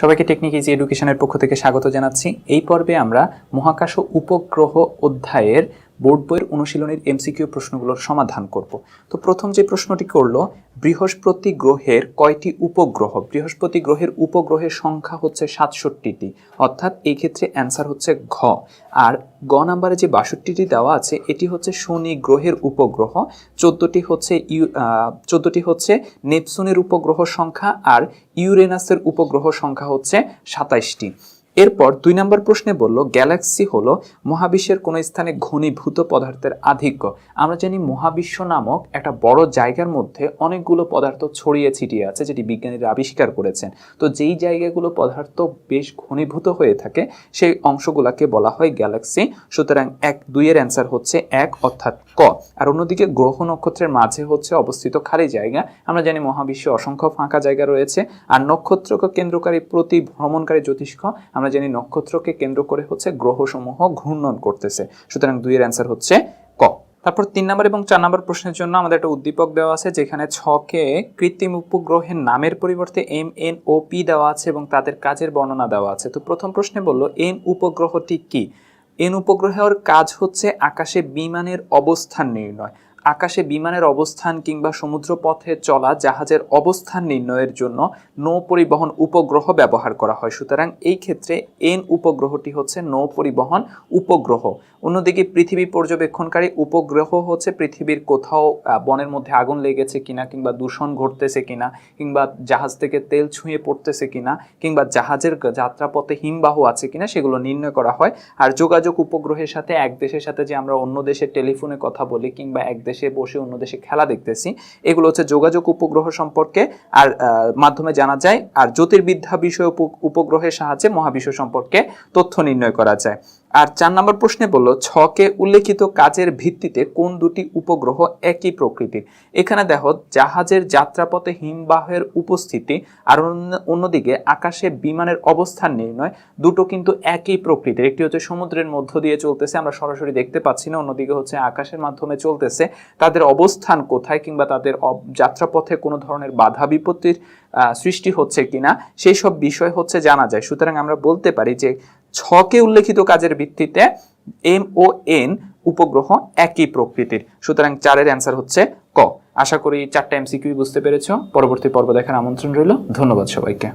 সবাইকে technique easy এডুকেশনের পক্ষ থেকে স্বাগত জানাচ্ছি। এই পর্বে আমরা মহাকাশ উপগ্রহ অধ্যায়ের বোর্ড বইয়ের অনুশীলনের এমসিকিউ প্রশ্নগুলোর সমাধান করব। তো প্রথম যে প্রশ্নটি করল বৃহস্পতি গ্রহের কয়টি উপগ্রহ? বৃহস্পতি গ্রহের উপগ্রহের সংখ্যা হচ্ছে সাতষট্টিটি, অর্থাৎ এই ক্ষেত্রে অ্যান্সার হচ্ছে ঘ। আর গ নাম্বারে যে বাষট্টিটি দেওয়া আছে, এটি হচ্ছে শনি গ্রহের উপগ্রহ, চোদ্দটি হচ্ছে ইউ চোদ্দটি হচ্ছে নেপসুনের উপগ্রহ সংখ্যা, আর ইউরেনাসের উপগ্রহ সংখ্যা হচ্ছে সাতাইশটি। এরপর দুই নম্বর প্রশ্নে বলল, গ্যালাক্সি হলো মহাবিশ্বের কোন স্থানে ঘনীভূত পদার্থের আধিক্য। আমরা জানি মহাবিশ্ব নামক একটা বড় জায়গার মধ্যে অনেকগুলো পদার্থ ছড়িয়ে ছিটিয়ে আছে, যেটি বিজ্ঞানীরা আবিষ্কার করেছেন। তো যেই জায়গাগুলো পদার্থ বেশ ঘনীভূত হয়ে থাকে, সেই অংশগুলোকে বলা হয় গ্যালাক্সি। সুতরাং এক দুইয়ের অ্যান্সার হচ্ছে এক, অর্থাৎ ক। আর অন্যদিকে গ্রহ নক্ষত্রের মাঝে হচ্ছে অবস্থিত খালি জায়গা। আমরা জানি মহাবিশ্বে অসংখ্য ফাঁকা জায়গা রয়েছে। আর নক্ষত্রকে কেন্দ্রকারী প্রতি ভ্রমণকারী জ্যোতিষ্ক, আমরা জানি নক্ষত্রকে কেন্দ্র করে হচ্ছে গ্রহসমূহ ঘূর্ণন করতেছে। সুতরাং দুইয়ের অ্যান্সার হচ্ছে ক। তারপর তিন নম্বর এবং চার নম্বর প্রশ্নের জন্য আমাদের একটা উদ্দীপক দেওয়া আছে, যেখানে ছকে কৃত্রিম উপগ্রহের নামের পরিবর্তে এম, এন, ও, পি দেওয়া আছে এবং তাদের কাজের বর্ণনা দেওয়া আছে। তো প্রথম প্রশ্নে বলল, এন উপগ্রহটি কি? এন উপগ্রহের কাজ হচ্ছে আকাশে বিমানের অবস্থান নির্ণয়। আকাশে বিমানের অবস্থান কিংবা সমুদ্র পথে চলা জাহাজের অবস্থান নির্ণয়ের জন্য নৌ পরিবহন উপগ্রহ ব্যবহার করা হয়। সুতরাং এই ক্ষেত্রে এন উপগ্রহটি হচ্ছে নৌ পরিবহন উপগ্রহ। অন্যদিকে পৃথিবী পর্যবেক্ষণকারী উপগ্রহ হচ্ছে পৃথিবীর কোথাও বনের মধ্যে আগুন লেগেছে কিনা কিংবা দূষণ ঘটতেছে কিনা কিংবা জাহাজ থেকে তেল ছুঁয়ে পড়তেছে কিনা কিংবা জাহাজের যাত্রাপথে হিমবাহ আছে কিনা সেগুলো নির্ণয় করা হয়। আর যোগাযোগ উপগ্রহের সাথে, এক দেশের সাথে যে আমরা অন্য দেশের টেলিফোনে কথা বলি কিংবা এক দেশে বসে অন্য দেশে খেলা দেখতেছি। এগুলো হচ্ছে যোগাযোগ উপগ্রহ সম্পর্কে আর মাধ্যমে জানা যায়। আর জ্যোতির্বিদ্যা বিষয় উপ- উপগ্রহের সাহায্যে মহাবিশ্ব সম্পর্কে তথ্য নির্ণয় করা যায়। আর চার নম্বর প্রশ্নে বলল, ছকে উল্লেখিত কাজের ভিত্তিতে কোন দুটি উপগ্রহ একই প্রকৃতির? এখানে দেখো, জাহাজের যাত্রাপথে হিমবাহের উপস্থিতি আর অন্য- অন্যদিকে আকাশে বিমানের অবস্থান নির্ণয়, দুটো কিন্তু একই প্রকৃতির। একটি হচ্ছে সমুদ্রের মধ্য দিয়ে চলতেছে, আমরা সরাসরি দেখতে পাচ্ছি না, অন্যদিকে হচ্ছে আকাশের মাধ্যমে চলতেছে। তাদের অবস্থান কোথায় কিংবা তাদের যাত্রাপথে কোনো ধরনের বাধা বিপত্তির সৃষ্টি হচ্ছে কিনা, সেই সব বিষয় হচ্ছে জানা যায়। সুতরাং আমরা বলতে পারি যে ছকে উল্লেখিত কাজের ভিত্তিতে এম ও এন উপগ্রহ একই প্রকৃতির। সুতরাং চারের অ্যান্সার হচ্ছে ক। আশা করি চারটা এমসিকিউ বুঝতে পেরেছ। পরবর্তী পর্ব দেখার আমন্ত্রণ রইল। ধন্যবাদ সবাইকে।